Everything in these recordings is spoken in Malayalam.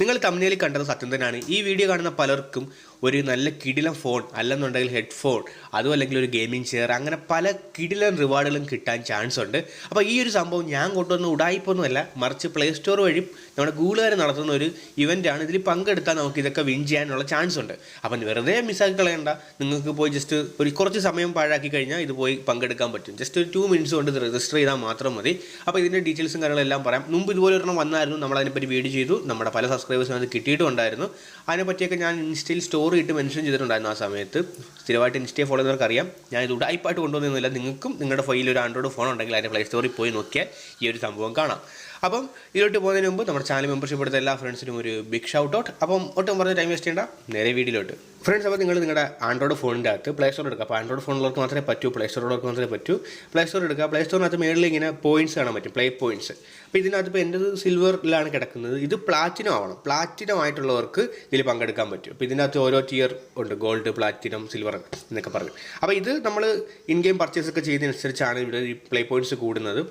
നിങ്ങൾ തമ്മിൽ കണ്ടത് സത്യം തന്നെയാണ്. ഈ വീഡിയോ കാണുന്ന പലർക്കും ഒരു നല്ല കിടിലം ഫോൺ അല്ലെന്നുണ്ടെങ്കിൽ ഹെഡ്ഫോൺ അതും അല്ലെങ്കിൽ ഒരു ഗെയിമിംഗ് ചെയർ അങ്ങനെ പല കിടിലൻ റിവാർഡുകളും കിട്ടാൻ ചാൻസ് ഉണ്ട്. അപ്പോൾ ഈ ഒരു സംഭവം ഞാൻ കൊണ്ടുവന്ന ഉടായിപ്പൊന്നുമല്ല മറിച്ച് പ്ലേ സ്റ്റോർ വഴി നമ്മുടെ ഗൂഗിളുകാർ നടത്തുന്ന ഒരു ഇവന്റാണ് ഇതിൽ പങ്കെടുത്താൽ നമുക്ക് ഇതൊക്കെ വിൻ ചെയ്യാനുള്ള ചാൻസ് ഉണ്ട്. അപ്പം വെറുതെ മിസ്സാക്കി കളയണ്ട. നിങ്ങൾക്ക് പോയി ജസ്റ്റ് ഒരു കുറച്ച് സമയം പാഴാക്കി കഴിഞ്ഞാൽ ഇത് പോയി പങ്കെടുക്കാൻ പറ്റും. ജസ്റ്റ് ഒരു ടു മിനിറ്റ്സ് കൊണ്ട് ഇത് രജിസ്റ്റർ ചെയ്താൽ മാത്രം മതി. അപ്പോൾ ഇതിന്റെ ഡീറ്റെയിൽസും കാര്യങ്ങളെല്ലാം പറയാം. മുമ്പ് ഇതുപോലെ ഒരെണ്ണം വന്നായിരുന്നു. നമ്മൾ അതിനെപ്പറ്റി വീഡിയോ ചെയ്തു. നമ്മുടെ പല സബ്സ്ക്രൈബേഴ്സിനും അത് കിട്ടിയിട്ടുണ്ടായിരുന്നു. അതിനെപ്പറ്റിയൊക്കെ ഞാൻ ഇൻസ്റ്റയിൽ സ്റ്റോറി ഇട്ട് മെൻഷൻ ചെയ്തിട്ടുണ്ടായിരുന്നു ആ സമയത്ത്. സ്ഥിരമായിട്ട് ഇൻസ്റ്റയെ ഫോളോ ചെയ്യുന്നവർക്ക് അറിയാം ഞാൻ ഇത് ഉടായ്പായിട്ട് കൊണ്ടുവന്നില്ല നിങ്ങൾക്കും നിങ്ങളുടെ ഫയലിൽ ഒരു ആൻഡ്രോയിഡ് ഫോൺ ഉണ്ടെങ്കിൽ അതിന്റെ പ്ലേ സ്റ്റോറിൽ പോയി നോക്കിയാൽ ഈ ഒരു സംഭവം കാണാം. അപ്പം ഇതിലോട്ട് പോകുന്നതിന് മുമ്പ് നമ്മുടെ ചാനൽ മെമ്പർഷിപ്പ് എടുത്ത എല്ലാ ഫ്രണ്ട്സിനും ഒരു ബിഗ് ഷൗട്ട് ഔട്ട് അപ്പം ഒട്ടും പറഞ്ഞ ടൈം വേസ്റ്റ് ചെയ്യേണ്ട നേരെ വീഡിയോയിലോട്ട് ഫ്രണ്ട്സ് അപ്പോൾ നിങ്ങൾ നിങ്ങളുടെ ആൻഡ്രോയിഡ് ഫോണിന്റെ അകത്ത് പ്ലേ സ്റ്റോർ എടുക്കുക. അപ്പോൾ ആൻഡ്രോയിഡ് ഫോണുള്ളവർക്ക് മാത്രമേ പറ്റൂ പ്ലേ സ്റ്റോറുള്ളവർക്ക് മാത്രമേ പറ്റൂ. പ്ലേ സ്റ്റോർ എടുക്കുക. പ്ലേ സ്റ്റോറിനകത്ത് മേളിൽ ഇങ്ങനെ പോയിന്റ്സ് കാണാൻ പറ്റും പ്ലേ പോയിന്റ്സ് അപ്പോൾ ഇതിനകത്ത് ഇപ്പോൾ എന്റെത് സിൽവറിലാണ് കിടക്കുന്നത്. ഇത് പ്ലാറ്റിനം ആവണം. പ്ലാറ്റിനം ആയിട്ടുള്ളവർക്ക് ഇതിൽ പങ്കെടുക്കാൻ പറ്റും. അപ്പോൾ ഇതിനകത്ത് ഓരോ ടിയർ ഉണ്ട്. ഗോൾഡ് പ്ലാറ്റിനം സിൽവർ എന്നൊക്കെ പറഞ്ഞു. അപ്പോൾ ഇത് നമ്മൾ ഇൻ ഗെയിം പർച്ചേസ് ഒക്കെ ചെയ്യുന്നതിനനുസരിച്ചാണ് ഇവിടെ ഈ പ്ലേ പോയിന്റ്സ് കൂടുന്നത്.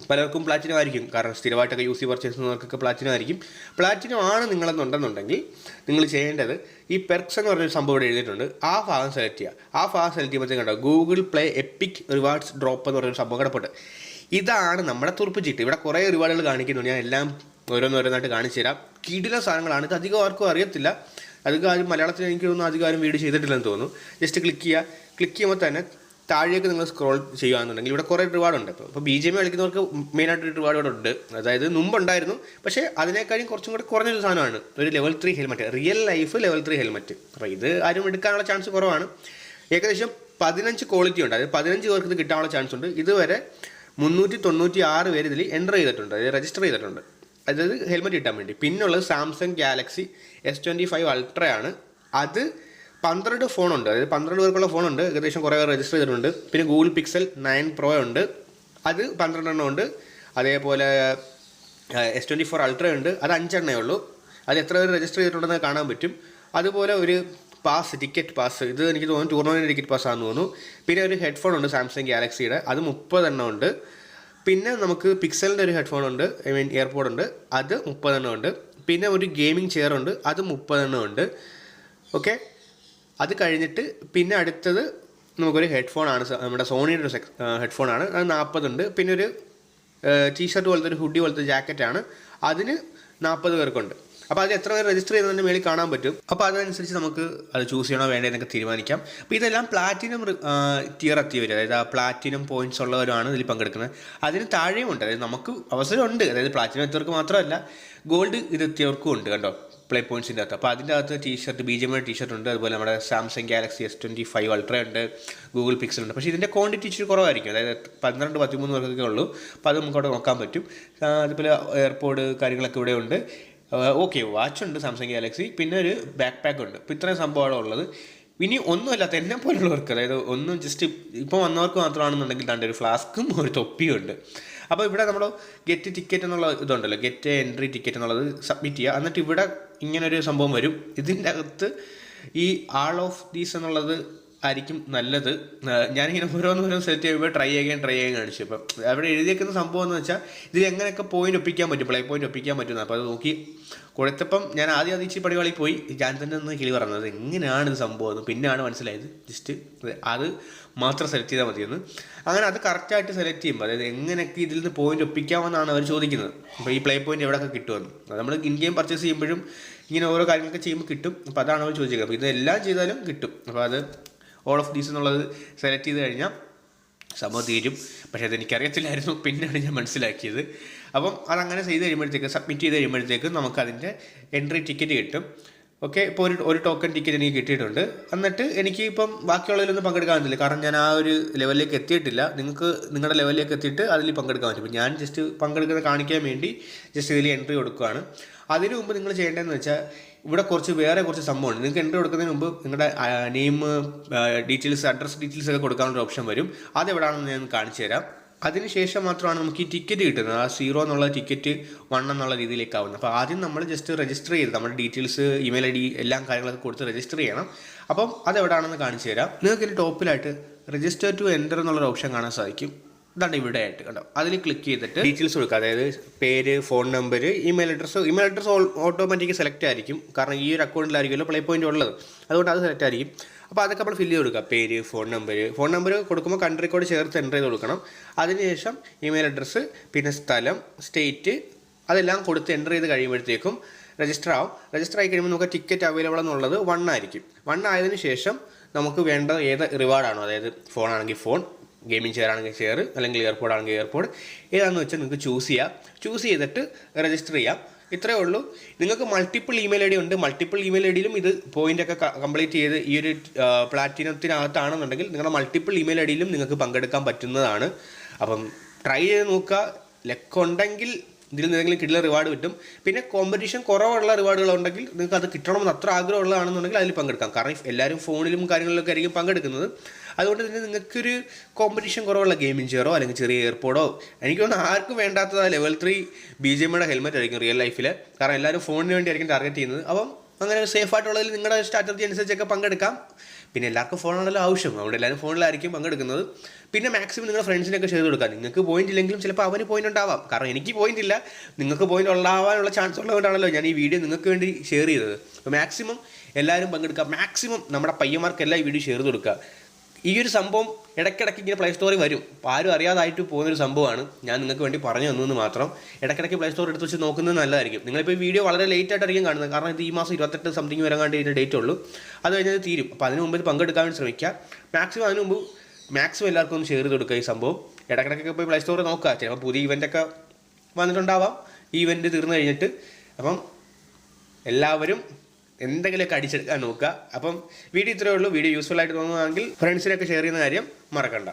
പലർക്കും പ്ലാറ്റിനം ആയിരിക്കും കാരണം സ്ഥിരമായിട്ടൊക്കെ യൂസ് പർച്ചേസ് ചെയ്യുന്നവർക്കൊക്കെ പ്ലാറ്റിനം ആയിരിക്കും പ്ലാറ്റിനം ആണ് നിങ്ങളെന്നുണ്ടെന്നുണ്ടെങ്കിൽ നിങ്ങൾ ചെയ്യേണ്ടത് ഈ പെർക്സ് എന്ന് പറഞ്ഞൊരു സംഭവം ഇവിടെ എഴുതിയിട്ടുണ്ട്. ആ ഭാഗം സെലക്ട് ചെയ്യുക. ആ ഭാഗം സെലക്ട് ചെയ്യുമ്പോഴത്തേക്കും കണ്ടോ? Google play epic rewards drop എന്ന് പറഞ്ഞൊരു സംഭവം കിടപ്പുണ്ട്. ഇതാണ് നമ്മുടെ തുറപ്പ് ചീട്ട് ഇവിടെ കുറേ റിവാർഡുകൾ കാണിക്കുന്നു ഞാൻ എല്ലാം ഓരോന്നോരോന്നായിട്ട് കാണിച്ചു തരാം. കിടില സാധനങ്ങളാണ്. ഇത് അധികം ആർക്കും അറിയത്തില്ല. അധികം ആരും മലയാളത്തിൽ എനിക്ക് തോന്നുന്നു അധികം ആരും വീഡിയോ ചെയ്തിട്ടില്ലെന്ന് തോന്നുന്നു. ജസ്റ്റ് ക്ലിക്ക് ചെയ്യുക. ക്ലിക്ക് ചെയ്യുമ്പോൾ തന്നെ താഴേക്ക് നിങ്ങൾ സ്ക്രോൾ ചെയ്യുകയാണെന്നുണ്ടെങ്കിൽ ഇവിടെ കുറേ റിവാർഡ് ഉണ്ട് ഇപ്പോൾ ഇപ്പോൾ ബി ജെ പി കളിക്കുന്നവർക്ക് മെയിനായിട്ട് റിവാർഡ് ഇവിടെ ഉണ്ട് അതായത് മുമ്പുണ്ടായിരുന്നു പക്ഷേ അതിനേക്കാളും കുറച്ചും കൂടി കുറഞ്ഞൊരു സാധനമാണ്. ഒരു level three helmet real life level three helmet അപ്പോൾ ഇത് ആരും എടുക്കാനുള്ള ചാൻസ് കുറവാണ്. ഏകദേശം പതിനഞ്ച് ക്വാളിറ്റി ഉണ്ട്. അതായത് പതിനഞ്ച് പേർക്ക് ഇത് കിട്ടാനുള്ള ചാൻസ് ഉണ്ട്. ഇതുവരെ മുന്നൂറ്റി തൊണ്ണൂറ്റി ആറ് പേര് ഇതിൽ എന്റർ ചെയ്തിട്ടുണ്ട്. അതായത് രജിസ്റ്റർ ചെയ്തിട്ടുണ്ട്. അതായത് ഹെൽമെറ്റ് കിട്ടാൻ വേണ്ടി. പിന്നുള്ളത് Samsung Galaxy S twenty five അൾട്രയാണ് അത് പന്ത്രണ്ട് ഫോണുണ്ട്. അതായത് പന്ത്രണ്ട് പേർക്കുള്ള ഫോണുണ്ട്. ഏകദേശം കുറേ രജിസ്റ്റർ ചെയ്തിട്ടുണ്ട്. പിന്നെ ഗൂഗിൾ പിക്സൽ നയൻ പ്രോ ഉണ്ട്. അത് പന്ത്രണ്ടെണ്ണം ഉണ്ട്. അതേപോലെ എസ് ട്വന്റി ഫോർ അൾട്ര ഉണ്ട്. അത് അഞ്ചെണ്ണേ ഉള്ളൂ. അത് എത്ര പേര് രജിസ്റ്റർ ചെയ്തിട്ടുണ്ടെന്ന് കാണാൻ പറ്റും. അതുപോലെ ഒരു പാസ് ടിക്കറ്റ് പാസ് ഇത് എനിക്ക് തോന്നുന്നു ടൂർണമെന്റ് ടിക്കറ്റ് പാസ് ആണെന്ന് തോന്നുന്നു. പിന്നെ ഒരു ഹെഡ്ഫോൺ ഉണ്ട് സാംസങ് ഗാലക്സിയുടെ അത് മുപ്പതെണ്ണം ഉണ്ട്. പിന്നെ നമുക്ക് പിക്സലിന്റെ ഒരു ഹെഡ്ഫോൺ ഉണ്ട്. ഐ മീൻ എയർപോഡ് ഉണ്ട്. അത് മുപ്പതെണ്ണം ഉണ്ട്. പിന്നെ ഒരു ഗെയിമിംഗ് ചെയർ ഉണ്ട്. അത് മുപ്പതെണ്ണം ഉണ്ട്. ഓക്കെ അത് കഴിഞ്ഞിട്ട് പിന്നെ അടുത്തത് നമുക്കൊരു ഹെഡ്ഫോൺ ആണ്. നമ്മുടെ സോണിയുടെ ഒരു ഹെഡ്ഫോൺ ആണ്. അത് നാൽപ്പതുണ്ട് പിന്നെ ഒരു ടീഷർട്ട് പോലത്തെ ഒരു ഹുഡി പോലത്തെ ജാക്കറ്റാണ് അതിന് നാൽപ്പത് പേർക്കുണ്ട്. അപ്പോൾ അത് എത്ര പേർ രജിസ്റ്റർ ചെയ്യുന്നതിന് മേളിൽ കാണാൻ പറ്റും. അപ്പോൾ അതനുസരിച്ച് നമുക്ക് അത് ചൂസ് ചെയ്യണോ വേണ്ടേ എന്നൊക്കെ തീരുമാനിക്കാം. അപ്പോൾ ഇതെല്ലാം പ്ലാറ്റിനം ടിയർ എത്തിയവർ അതായത് ആ പ്ലാറ്റിനം പോയിന്റ്സ് ഉള്ളവരാണ് ഇതിൽ പങ്കെടുക്കുന്നത്. അതിന് താഴെയും ഉണ്ട്. അതായത് നമുക്ക് അവസരമുണ്ട്. അതായത് പ്ലാറ്റിനം എത്തിയവർക്ക് മാത്രമല്ല ഗോൾഡ് ഇത് എത്തിയവർക്കും ഉണ്ട് കണ്ടോ? പ്ലേ പോയിന്റ്സിന്റെ അകത്ത്. അപ്പോൾ അതിന്റെ അകത്ത് t-shirt B J T t-shirt ഉണ്ട്. അതുപോലെ നമ്മുടെ Samsung Galaxy S twenty five ultra ഉണ്ട്. ഗൂഗിൾ പിക്സൽ ഉണ്ട്. പക്ഷേ ഇതിന്റെ ക്വാണ്ടിറ്റി ഇച്ചിരി കുറവായിരിക്കും. അതായത് പന്ത്രണ്ട് പതിമൂന്ന് പേർക്കൊക്കെ ഉള്ളൂ. അപ്പോൾ അത് നമുക്ക് അവിടെ നോക്കാൻ പറ്റും. അതുപോലെ എയർപോർട്ട് കാര്യങ്ങളൊക്കെ ഇവിടെ ഉണ്ട് ഓക്കെ വാച്ച് ഉണ്ട് സാംസങ് ഗാലക്സി പിന്നെ ഒരു ബാക്ക് പാക്ക് ഉണ്ട്. ഇപ്പോൾ ഇത്രയും സംഭവമാണ് ഉള്ളത്. ഇനി ഒന്നുമല്ലാത്ത എന്നെ പോലുള്ളവർക്ക് അതായത് ഒന്നും ജസ്റ്റ് ഇപ്പോൾ വന്നവർക്ക് മാത്രമാണെന്നുണ്ടെങ്കിൽ തന്റെ ഒരു ഫ്ലാസ്കും ഒരു തൊപ്പിയും ഉണ്ട്. അപ്പോൾ ഇവിടെ നമ്മൾ ഗെറ്റ് ടിക്കറ്റ് എന്നുള്ള ഇതുണ്ടല്ലോ ഗെറ്റ് എൻട്രി ടിക്കറ്റ് എന്നുള്ളത് സബ്മിറ്റ് ചെയ്യുക. എന്നിട്ട് ഇവിടെ ഇങ്ങനൊരു സംഭവം വരും. ഇതിന്റെ അകത്ത് ഈ ആൾ ഓഫ് ദീസ് എന്നുള്ളത് ആയിരിക്കും നല്ലത്. ഞാനിങ്ങനെ ഓരോന്ന് ഓരോന്ന് സെലക്ട് ചെയ്യുമ്പോൾ ട്രൈ ചെയ്യാൻ ട്രൈ ചെയ്യാൻ കാണിച്ചു. അപ്പം അവിടെ എഴുതിയേക്കുന്ന സംഭവം എന്ന് വെച്ചാൽ ഇതിൽ എങ്ങനെയൊക്കെ പോയിന്റ് ഒപ്പിക്കാൻ പറ്റും? പ്ലേ പോയിന്റ് ഒപ്പിക്കാൻ പറ്റും അപ്പോൾ അത് നോക്കി. കൊടുത്തപ്പം ഞാൻ ആദ്യം ഇച്ചിരി പടിവാളി പോയി. ഞാൻ തന്നെ ഒന്ന് കിളി പറഞ്ഞത് എങ്ങനെയാണ് ഇത് സംഭവം എന്ന്. പിന്നെയാണ് മനസ്സിലായത്. ജസ്റ്റ് അത് മാത്രം സെലക്ട് ചെയ്താൽ മതിയെന്ന്. അങ്ങനെ അത് കറക്റ്റായിട്ട് സെലക്ട് ചെയ്യുമ്പോൾ അതായത് എങ്ങനെയൊക്കെ ഇതിൽ നിന്ന് പോയിന്റ് ഒപ്പിക്കാമെന്നാണ് അവർ ചോദിക്കുന്നത്. അപ്പോൾ ഈ പ്ലേ പോയിന്റ് എവിടെയൊക്കെ കിട്ടുമെന്ന്. നമ്മൾ ഇൻ ഗെയിം പർച്ചേസ് ചെയ്യുമ്പോഴും ഇങ്ങനെ ഓരോ കാര്യങ്ങളൊക്കെ ചെയ്യുമ്പോൾ കിട്ടും. അപ്പോൾ അതാണ് അവർ ചോദിച്ചത് അപ്പോൾ ഇതെല്ലാം ചെയ്താലും കിട്ടും. അപ്പോൾ അത് ഓൾ ഓഫ് ദീസ് എന്നുള്ളത് സെലക്ട് ചെയ്ത് കഴിഞ്ഞാൽ സംഭവം തീരും. പക്ഷേ അതെനിക്കറിയത്തില്ലായിരുന്നു. പിന്നെയാണ് ഞാൻ മനസ്സിലാക്കിയത്. അപ്പം അതങ്ങനെ ചെയ്ത് കഴിയുമ്പോഴത്തേക്ക് സബ്മിറ്റ് ചെയ്ത് കഴിയുമ്പോഴത്തേക്ക് നമുക്കതിന്റെ എൻട്രി ടിക്കറ്റ് കിട്ടും. ഓക്കെ ഇപ്പോൾ ഒരു ഒരു ടോക്കൺ ടിക്കറ്റ് എനിക്ക് കിട്ടിയിട്ടുണ്ട്. എന്നിട്ട് എനിക്ക് ഇപ്പം ബാക്കിയുള്ളതിലൊന്നും പങ്കെടുക്കാൻ പറ്റില്ല കാരണം ഞാൻ ആ ഒരു ലെവലിലേക്ക് എത്തിയിട്ടില്ല. നിങ്ങൾക്ക് നിങ്ങളുടെ ലെവലിലേക്ക് എത്തിയിട്ട് അതിൽ പങ്കെടുക്കാൻ പറ്റും. ഞാൻ ജസ്റ്റ് പങ്കെടുക്കുന്നത് കാണിക്കാൻ വേണ്ടി ജസ്റ്റ് ഇതിൽ എൻട്രി കൊടുക്കുകയാണ് അതിനു മുമ്പ് നിങ്ങൾ ചെയ്യേണ്ടതെന്ന് വെച്ചാൽ ഇവിടെ കുറച്ച് വേറെ കുറച്ച് സംഭവമുണ്ട്. നിങ്ങൾക്ക് എൻട്രി കൊടുക്കുന്നതിന് മുമ്പ് നിങ്ങളുടെ നെയിം ഡീറ്റെയിൽസ് അഡ്രസ് ഡീറ്റെയിൽസ് ഒക്കെ കൊടുക്കാനുള്ള ഓപ്ഷൻ വരും. അതെവിടെയാണെന്ന് ഞാൻ കാണിച്ചു തരാം. അതിനുശേഷം മാത്രമാണ് നമുക്ക് ഈ ടിക്കറ്റ് കിട്ടുന്നത്. ആ സീറോ എന്നുള്ള ടിക്കറ്റ് വൺ എന്നുള്ള രീതിയിലേക്ക് ആവുന്നത്. അപ്പോൾ ആദ്യം നമ്മൾ ജസ്റ്റ് രജിസ്റ്റർ ചെയ്ത് നമ്മുടെ ഡീറ്റെയിൽസ് ഇമെയിൽ ഐ ഡി എല്ലാം കാര്യങ്ങളൊക്കെ കൊടുത്ത് രജിസ്റ്റർ ചെയ്യണം. അപ്പം അതെവിടെയാണെന്ന് കാണിച്ചു തരാം. നിങ്ങൾക്ക് ഇതിന്റെ ടോപ്പിലായിട്ട് രജിസ്റ്റർ ടു എന്റർ എന്നുള്ളൊരു ഓപ്ഷൻ കാണാൻ സാധിക്കും. ഇതാണ് ഇവിടെ ആയിട്ട് കണ്ടോ. അതിൽ ക്ലിക്ക് ചെയ്തിട്ട് ഡീറ്റെയിൽസ് കൊടുക്കുക. അതായത് പേര് phone number email address email address automatic select ആയിരിക്കും. കാരണം ഈ ഒരു അക്കൗണ്ടിലായിരിക്കുമല്ലോ പ്ലേ പോയിന്റ് ഉള്ളത്. അതുകൊണ്ട് അത് സെലക്ട് ആയിരിക്കും. അപ്പോൾ അതൊക്കെ നമ്മൾ ഫില്ല് ചെയ്ത് കൊടുക്കുക. പേര് ഫോൺ നമ്പർ ഫോൺ നമ്പർ കൊടുക്കുമ്പോൾ കൺട്രി കോഡ് ചേർത്ത് എന്റർ ചെയ്ത് കൊടുക്കണം. അതിനുശേഷം ഇമെയിൽ അഡ്രസ്സ് പിന്നെ സ്ഥലം സ്റ്റേറ്റ് അതെല്ലാം കൊടുത്ത് എന്റർ ചെയ്ത് കഴിയുമ്പോഴത്തേക്കും രജിസ്റ്റർ ആവും. രജിസ്റ്റർ ആയി കഴിയുമ്പോൾ നമുക്ക് ടിക്കറ്റ് അവൈലബിൾ എന്നുള്ളത് വൺ ആയിരിക്കും. വൺ ആയതിനു ശേഷം നമുക്ക് വേണ്ട ഏത് റിവാർഡാണോ അതായത് ഫോണാണെങ്കിൽ ഫോൺ ഗെയിമിംഗ് ചെയർ ആണെങ്കിൽ ചെയർ അല്ലെങ്കിൽ എയർപോർട്ട് ആണെങ്കിൽ എയർപോർട്ട്. ഏതാണെന്ന് വെച്ചാൽ നിങ്ങൾക്ക് ചൂസ് ചെയ്യാം. ചൂസ് ചെയ്തിട്ട് രജിസ്റ്റർ ചെയ്യാം. ഇത്രയേ ഉള്ളൂ. നിങ്ങൾക്ക് മൾട്ടിപ്പിൾ ഇമെയിൽ ഐ ഡി ഉണ്ട്. മൾട്ടിപ്പിൾ ഇമെയിൽ ഐ ഡിയിലും ഇത് ഒക്കെ കംപ്ലീറ്റ് ചെയ്ത് ഈ ഒരു പ്ലാറ്റിനത്തിനകത്താണെന്നുണ്ടെങ്കിൽ നിങ്ങളുടെ മൾട്ടിപ്പിൾ ഇമെയിൽ ഐ ഡിയിലും നിങ്ങൾക്ക് പങ്കെടുക്കാൻ പറ്റുന്നതാണ്. അപ്പം ട്രൈ ചെയ്ത് നോക്കുക. ലക്ക് ഉണ്ടെങ്കിൽ ഇതിൽ നിന്നെങ്കിലും കിട്ടുന്ന റിവാർഡ് കിട്ടും. പിന്നെ കോമ്പറ്റീഷൻ കുറവുള്ള റിവാർഡുകൾ ഉണ്ടെങ്കിൽ നിങ്ങൾക്ക് അത് കിട്ടണമെന്ന് അത്ര ആഗ്രഹമുള്ളതാണെന്നുണ്ടെങ്കിൽ അതിൽ പങ്കെടുക്കാം. കാരണം എല്ലാവരും ഫോണിലും കാര്യങ്ങളിലൊക്കെ ആയിരിക്കും പങ്കെടുക്കുന്നത്. അതുകൊണ്ട് തന്നെ നിങ്ങൾക്കൊരു കോമ്പറ്റീഷൻ കുറവുള്ള ഗെയിമിംഗ് ചെയറോ അല്ലെങ്കിൽ ചെറിയ എയർപോർട്ടോ എനിക്ക് തോന്നുന്നു ആർക്കും വേണ്ടാത്തത് ലെവൽ ത്രീ ബി ജെ എമ്മയുടെ ഹെൽമെറ്റ് ആയിരിക്കും റിയൽ ലൈഫിൽ കാരണം എല്ലാവരും ഫോണിന് വേണ്ടി ആയിരിക്കും ടാർഗറ്റ് ചെയ്യുന്നത്. അപ്പം അങ്ങനെ സേഫ് ആയിട്ടുള്ളതിൽ നിങ്ങളുടെ സ്ട്രാറ്റജി അനുസരിച്ചൊക്കെ പങ്കെടുക്കാം. പിന്നെ എല്ലാവർക്കും ഫോണാണല്ലോ ആവശ്യം. അതുകൊണ്ട് എല്ലാവരും ഫോണിലായിരിക്കും പങ്കെടുക്കുന്നത്. പിന്നെ മാക്സിമം നിങ്ങളുടെ ഫ്രണ്ട്സിനൊക്കെ ചെയ്ത് കൊടുക്കുക നിങ്ങൾക്ക് പോയിന്റ് ഇല്ലെങ്കിലും ചിലപ്പോൾ അവന് പോയിന്റ് ഉണ്ടാവാം. കാരണം എനിക്ക് പോയിന്റ് ഇല്ല. നിങ്ങൾക്ക് പോയിന്റ് ഉണ്ടാവാനുള്ള ചാൻസ് ഉള്ളതുകൊണ്ടാണല്ലോ ഞാൻ ഈ വീഡിയോ നിങ്ങൾക്ക് വേണ്ടി ഷെയർ ചെയ്തത്. അപ്പോൾ മാക്സിമം എല്ലാവരും പങ്കെടുക്കുക മാക്സിമം നമ്മുടെ പയ്യന്മാർക്കെല്ലാം ഈ വീഡിയോ ഷെയർ കൊടുക്കുക. ഈ ഒരു സംഭവം ഇടയ്ക്കിടയ്ക്ക് ഇങ്ങനെ പ്ലേ സ്റ്റോറിൽ വരും. അപ്പോൾ ആരും അറിയാതായിട്ട് പോകുന്നൊരു സംഭവമാണ്. ഞാൻ നിങ്ങൾക്ക് വേണ്ടി പറഞ്ഞു തന്നു മാത്രം. ഇടയ്ക്കിടയ്ക്ക് പ്ലേ സ്റ്റോർ എടുത്ത് വെച്ച് നോക്കുന്നത് നല്ലതായിരിക്കും. നിങ്ങളിപ്പോൾ ഈ വീഡിയോ വളരെ ലേറ്റ് ആയിട്ടായിരിക്കും കാണുന്നത്. കാരണം ഇത് ഈ മാസം ഇരുപത്തെട്ട് സംതിങ് വരാൻ വേണ്ടി ഇതിന്റെ ഡേറ്റ് ഉള്ളൂ. അത് കഴിഞ്ഞാൽ തീരും. അപ്പോൾ അതിന് മുമ്പ് ഇത് പങ്കെടുക്കാൻ ശ്രമിക്കുക. മാക്സിമം അതിന് മുമ്പ് മാക്സിമം എല്ലാവർക്കും ഒന്ന് ഷെയർ ചെയ്ത് കൊടുക്കുക ഈ സംഭവം. ഇടയ്ക്കിടയ്ക്കൊക്കെ പോയി പ്ലേ സ്റ്റോറിൽ നോക്കുക. ചിലപ്പോൾ പുതിയ ഇവന്റൊക്കെ വന്നിട്ടുണ്ടാവാം. ഈ ഇവന്റ് തീർന്നു കഴിഞ്ഞിട്ട്. അപ്പം എല്ലാവരും എന്തെങ്കിലുമൊക്കെ അടിച്ചെടുക്കാൻ നോക്കുക. അപ്പം വീഡിയോ ഇത്രയേ ഉള്ളൂ. വീഡിയോ യൂസ്ഫുൾ ആയിട്ട് തോന്നുകയാണെങ്കിൽ ഫ്രണ്ട്സിനൊക്കെ ഷെയർ ചെയ്യുന്ന കാര്യം മറക്കണ്ട.